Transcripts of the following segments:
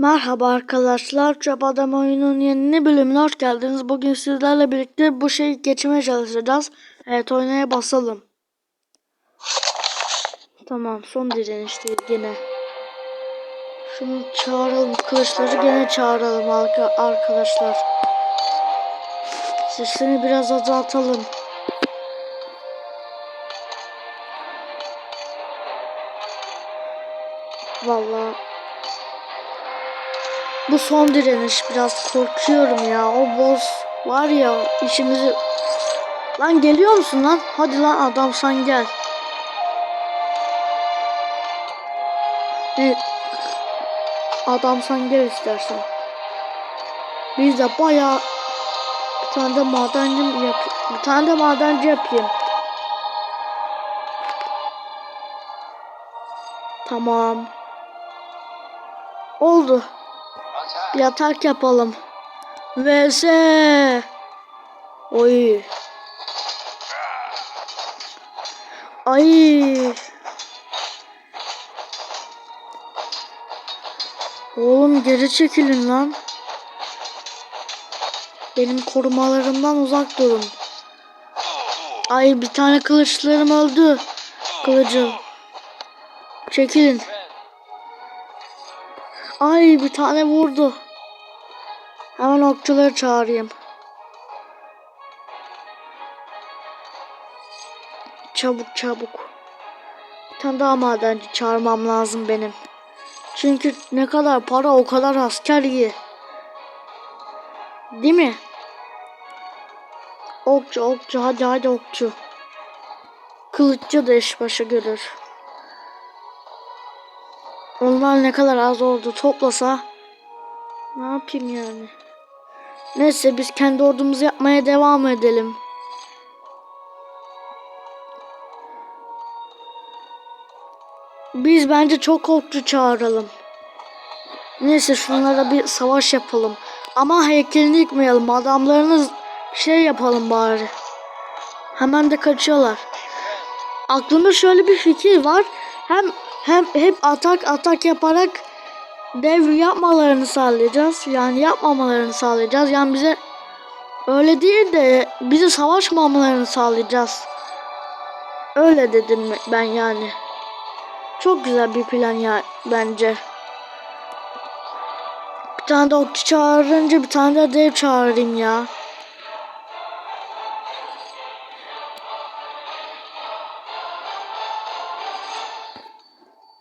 Merhaba arkadaşlar. Çöp Adam oyunun yeni bölümüne hoş geldiniz. Bugün sizlerle birlikte bu şeyi geçmeye çalışacağız. Evet oynaya basalım. Tamam son direnişteyiz gene. Şunu çağıralım. Kılıçları gene çağıralım arka- arkadaşlar. Sesini biraz azaltalım. Vallahi bu son direniş biraz korkuyorum ya. O boss var ya işimizi... Lan geliyor musun lan? Hadi lan adam sen gel. Evet. Adam sen gel istersen. Biz de bayağı bir tane de madenci yap bir tane de madenci yapayım. Tamam. Oldu. Bir atak yapalım. VS. Oy. Ay. Oğlum geri çekilin lan. Benim korumalarımdan uzak durun. Ay bir tane kılıçlarım öldü. Kılıcım. Çekilin. Ay bir tane vurdu. Hemen okçuları çağırayım. Çabuk çabuk. Bir tane daha madenci çağırmam lazım benim. Çünkü ne kadar para o kadar asker iyi. Değil mi? Okçu okçu hadi hadi okçu. Kılıççı da iş başı görür. Onlar ne kadar az oldu toplasa ne yapayım yani. Neyse biz kendi ordumuzu yapmaya devam edelim. Biz bence çok okçu çağıralım. Neyse şunlara bir savaş yapalım. Ama heykelini yıkmayalım. Adamlarını şey yapalım bari. Hemen de kaçıyorlar. Aklımda şöyle bir fikir var. Hem hem hep atak atak yaparak dev yapmalarını sağlayacağız. Yani yapmamalarını sağlayacağız. Yani bize öyle değil de bize savaşmamalarını sağlayacağız. Öyle dedim ben yani. Çok güzel bir plan ya bence. Bir tane de okçu çağırınca bir tane de dev çağırayım ya.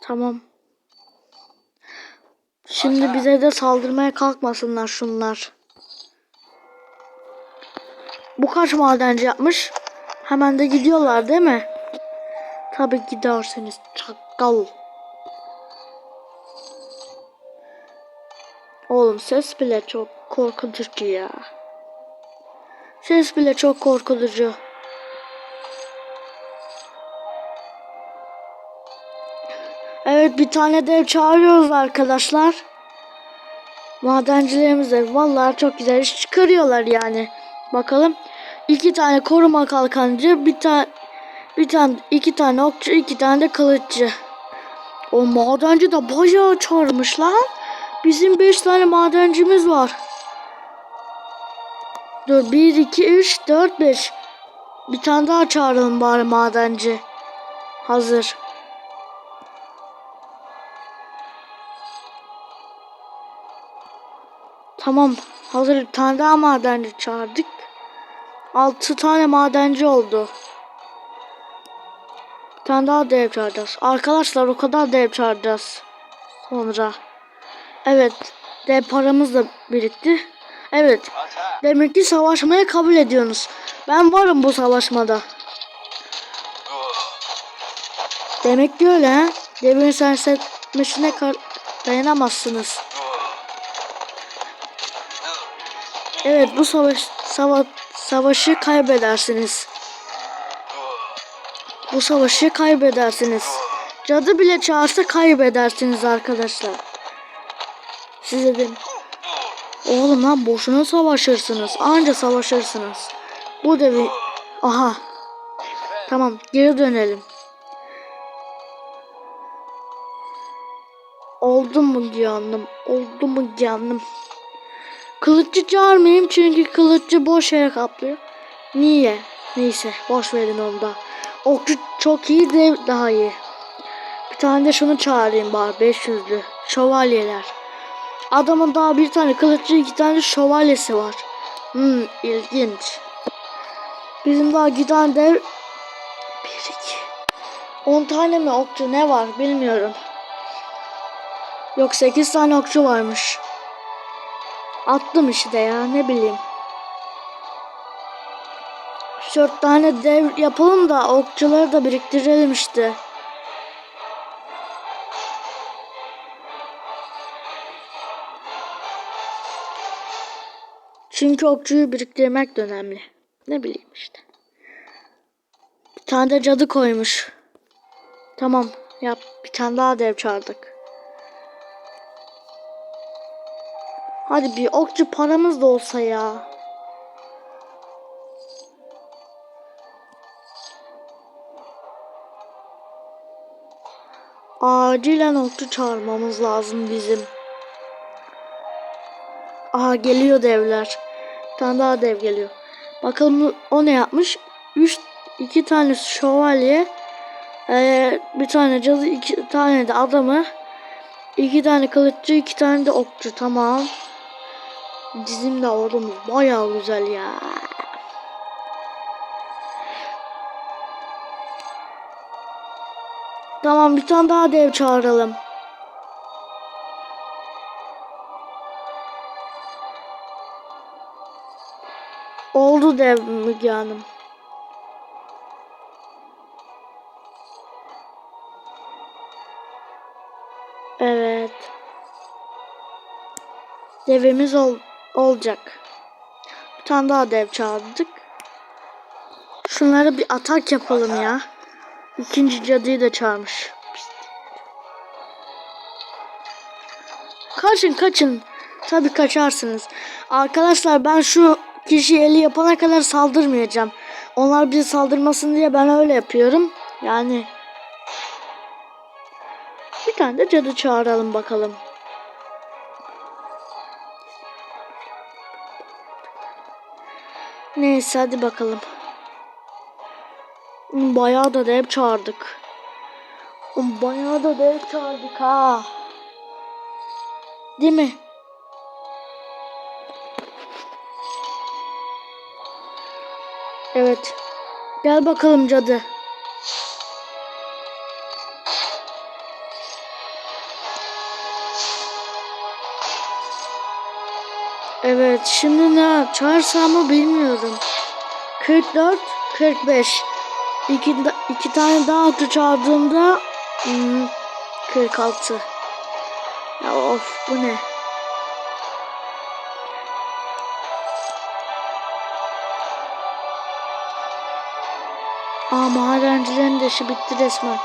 Tamam. Şimdi bize de saldırmaya kalkmasınlar şunlar. Bu kaç madenci yapmış? Hemen de gidiyorlar değil mi? Tabii giderseniz çakal. Oğlum ses bile çok korkutucu ya. Ses bile çok korkutucu. Bir tane dev çağırıyoruz arkadaşlar. Madencilerimiz de vallahi çok güzel iş çıkarıyorlar yani. Bakalım. iki tane koruma kalkancı, bir tane bir tane iki tane okçu, iki tane de kılıççı. O madenci de bayağı çağırmış lan. Bizim beş tane madencimiz var. Dur bir iki üç dört beş. Bir tane daha çağıralım bari madenci. Hazır. Tamam. Hazır bir tane daha madenci çağırdık. Altı tane madenci oldu. Bir tane daha dev çağıracağız. Arkadaşlar o kadar dev çağıracağız. Sonra. Evet. Dev paramız da birikti. Evet. Demek ki savaşmaya kabul ediyorsunuz. Ben varım bu savaşmada. Demek ki öyle ha. Devin sersetmesine dayanamazsınız. Evet bu savaş sava savaşı kaybedersiniz. Bu savaşı kaybedersiniz. Cadı bile çağırsa kaybedersiniz arkadaşlar. Size de Oğlum lan boşuna savaşırsınız. Anca savaşırsınız. Bu devi Aha. Tamam geri dönelim. Ol Oldu mu canım? Oldu mu canım? Kılıççı çağırmayayım çünkü kılıççı boş yere kaplıyor. Niye? Neyse boş verin onu da. Okçu çok iyi de daha iyi. Bir tane de şunu çağırayım bari 500'lü. Şövalyeler. Adamın daha bir tane kılıççı iki tane şövalyesi var. Hmm ilginç. Bizim daha giden dev 1 2 10 tane mi okçu ne var bilmiyorum. Yok 8 tane okçu varmış. Attım işte ya ne bileyim. 4 tane dev yapalım da okçuları da biriktirelim işte. Çünkü okçuyu biriktirmek de önemli. Ne bileyim işte. Bir tane de cadı koymuş. Tamam yap. Bir tane daha dev çağırdık. Hadi bir okçu paramız da olsa ya. Acilen okçu çağırmamız lazım bizim. Aha geliyor devler. Bir tane daha dev geliyor. Bakalım o ne yapmış? 3 iki tane şövalye, ee, bir tane cadı, iki tane de adamı, iki tane kılıççı, iki tane de okçu. Tamam. Bizim de ordumuz bayağı güzel ya. Tamam bir tane daha dev çağıralım. Oldu dev Müge Hanım. Evet. Devimiz ol olacak. Bir tane daha dev çağırdık. Şunlara bir atak yapalım ya. İkinci cadıyı da çağırmış. Kaçın kaçın. Tabii kaçarsınız. Arkadaşlar ben şu kişi eli yapana kadar saldırmayacağım. Onlar bize saldırmasın diye ben öyle yapıyorum. Yani bir tane de cadı çağıralım bakalım. Neyse hadi bakalım. Bayağı da dev çağırdık. Bayağı da dev çağırdık ha. Değil mi? Evet. Gel bakalım cadı. Evet şimdi ne çağırsam bilmiyorum. 44 45 İki, iki tane daha atı çağırdığımda hmm, 46 Ya of bu ne? Aa madencilerin de bitti resmen.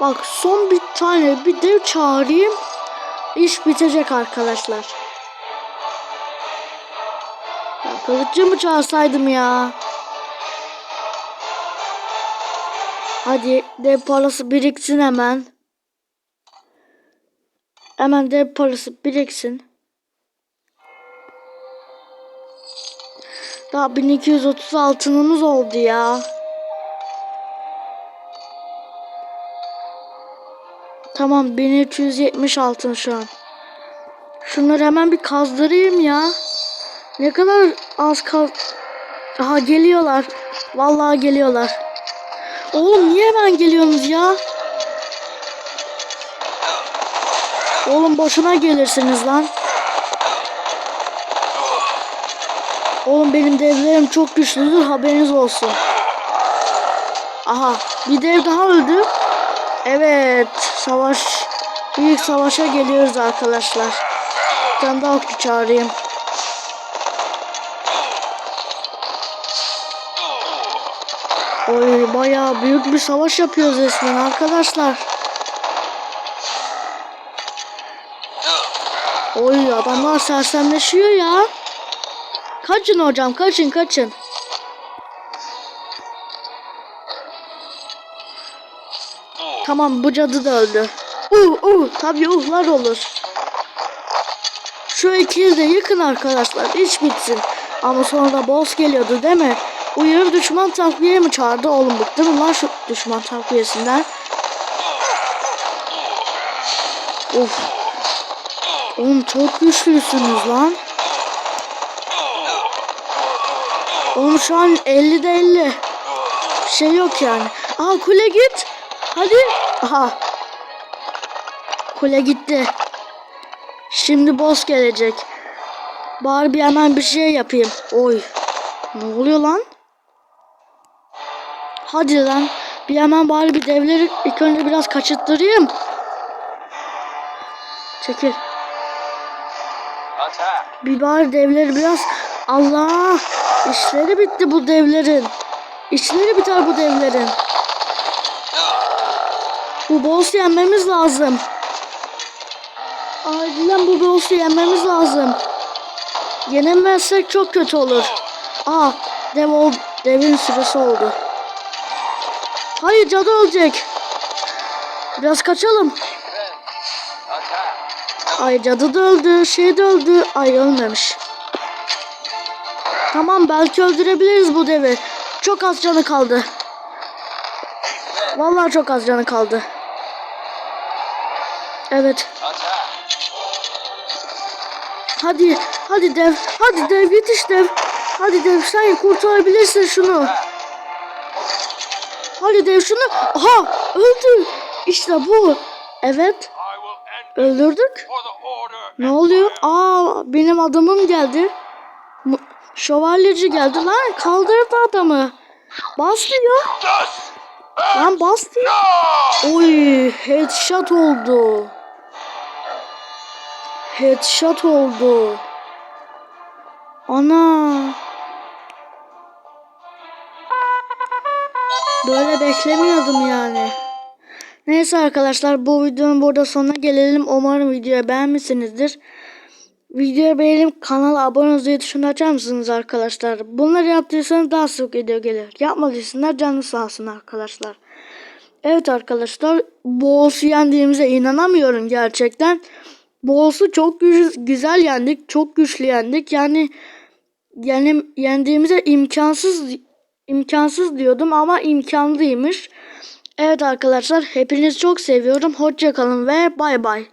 Bak son bir tane bir dev çağırayım. İş bitecek arkadaşlar. Kılıççı mı çağırsaydım ya? Hadi dev parası biriksin hemen. Hemen dev parası biriksin. Daha 1230 altınımız oldu ya. Tamam 1370 altın şu an. Şunları hemen bir kazdırayım ya. Ne kadar az kaz... Aha geliyorlar. Vallahi geliyorlar. Oğlum niye hemen geliyorsunuz ya? Oğlum boşuna gelirsiniz lan. Oğlum benim devlerim çok güçlüdür haberiniz olsun. Aha bir dev daha öldü. Evet savaş büyük savaşa geliyoruz arkadaşlar. Bir tane daha çağırayım. Oy bayağı büyük bir savaş yapıyoruz resmen arkadaşlar. Oy adamlar sersemleşiyor ya. Kaçın hocam kaçın kaçın. Tamam bu cadı da öldü. Uh uh tabii uhlar olur. Şu ikili de yıkın arkadaşlar. iş bitsin. Ama sonra boss geliyordu değil mi? Uyarı düşman takviye mi çağırdı? Oğlum bıktım lan şu düşman takviyesinden. Of. Oğlum çok güçlüsünüz lan. Oğlum şu an 50'de 50. Bir şey yok yani. Aa kule git. Hadi. Aha. Kule gitti. Şimdi boss gelecek. Barbie hemen bir şey yapayım. Oy. Ne oluyor lan? Hadi lan. Bir hemen bari bir devleri ilk önce biraz kaçırttırayım. Çekil. Bir bari devleri biraz... Allah! İşleri bitti bu devlerin. İşleri biter bu devlerin. Bu boss'u yenmemiz lazım. Acilen bu boss'u yenmemiz lazım. Yenemezsek çok kötü olur. Aa, dev ol, devin süresi oldu. Hayır cadı ölecek. Biraz kaçalım. Ay cadı da öldü, şey de öldü. Ay ölmemiş. Tamam belki öldürebiliriz bu devi. Çok az canı kaldı. Vallahi çok az canı kaldı. Evet. Hadi, hadi dev. Hadi dev yetiş dev. Hadi dev sen kurtarabilirsin şunu. Hadi dev şunu. Aha öldü. İşte bu. Evet. Öldürdük. Ne oluyor? Aa benim adamım geldi. Şövalyeci geldi lan kaldırdı adamı. Bas diyor. Lan bas diyor. Oy headshot oldu. Headshot oldu. Ana. Böyle beklemiyordum yani. Neyse arkadaşlar bu videonun burada sonuna gelelim. Umarım videoyu beğenmişsinizdir. Videoyu beğenip kanala abone olmayı tuşunu açar mısınız arkadaşlar? Bunları yaptıysanız daha sık video gelir. Yapmadıysanız canı sağ olsun arkadaşlar. Evet arkadaşlar Boğaz'ı yendiğimize inanamıyorum gerçekten. Boğaz'ı çok gü- güzel yendik. Çok güçlü yendik. Yani yani yendiğimize imkansız imkansız diyordum ama imkanlıymış. Evet arkadaşlar hepinizi çok seviyorum. Hoşça kalın ve bay bay.